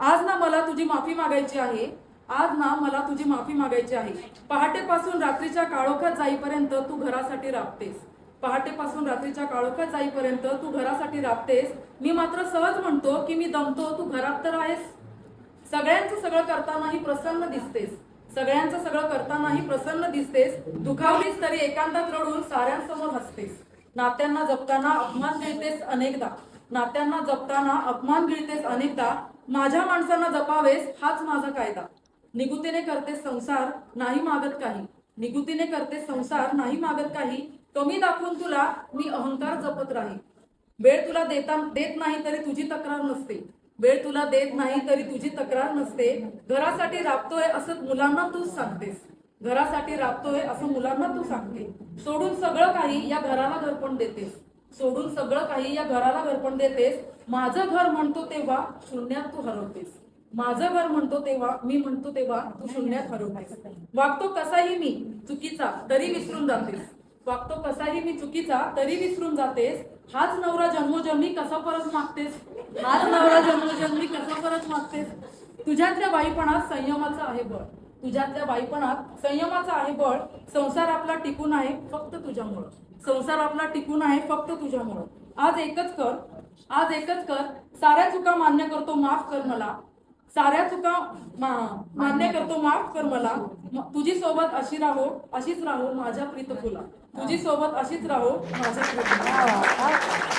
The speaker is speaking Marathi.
आज ना मला तुझी माफी मागायची आहे. आज ना मला तुझी माफी मागायची आहे. पहाटेपासून रात्रीच्या काळोखात जाईपर्यंत तू घरासाठी राबतेस. पहाटेपासून रात्रीच्या काळोखात जाईपर्यंत तू घरासाठी राबतेस. मी मात्र सहज म्हणतो की मी दमतो. तू घरात तर आहेस. सगळ्यांचं सगळं करतानाही प्रसन्न दिसतेस. सगळ्यांचं सगळं करतानाही प्रसन्न दिसतेस. दुखावलीस तरी एकांतात रडून साऱ्यांसमोर हसतेस. नात्यांना जपताना अपमान देतेस अनेकदा. नात्यांना जपताना अपमान गिळतेस अनेकदा माझ्या माणसांना जपावेस हाच माझा कायदा. निगुतीने करतेस संसार नाही मागत काही. निगुतीने करते संसार नाही मागत काही. कमी दाखवून तुला मी अहंकार जपत राहील वेळ तुला देता देत नाही तरी तुझी तक्रार नसते. वेळ तुला देत नाही तरी तुझी तक्रार नसते. घरासाठी राबतोय असं मुलांना तूच सांगतेस. घरासाठी राबतोय असं मुलांना तू सांगते. सोडून सगळं काही या घराला घरपण देतेस. सोडून सगळं काही या घराला घरपण देतेस. माझं घर म्हणतो तेव्हा शून्यात तू हरवतेस. माझं घर म्हणतो तेव्हा मी म्हणतो तेव्हा तू शून्यात हरवतेस. वागतो कसाही मी चुकीचा तरी विसरून जातेस. वागतो कसाही मी चुकीचा तरी विसरून जातेस. हाच नवरा जन्मोजन्मी कसा परत मागतेस? हाच नवरा जन्मोजन्मी कसा परत मागतेस? तुझ्यातल्या बाईपणात संयमाचं आहे बळ. तुझ्यातल्या बाईपणात संयमाचा आहे बळ संसार आपला टिकून आहे फक्त तुझ्यामुळं. संसार आपला टिकून आहे फक्त तुझ्यामुळं. आज एकच कर आज एकच कर. साऱ्या चुका मान्य करतो माफ कर मला. साऱ्या चुका मा- मान्य करतो माफ कर मला. तुझी सोबत अशी राहो अशीच राहो माझ्या प्रीत फुला तुझी सोबत अशीच राहो माझ्या प्रीत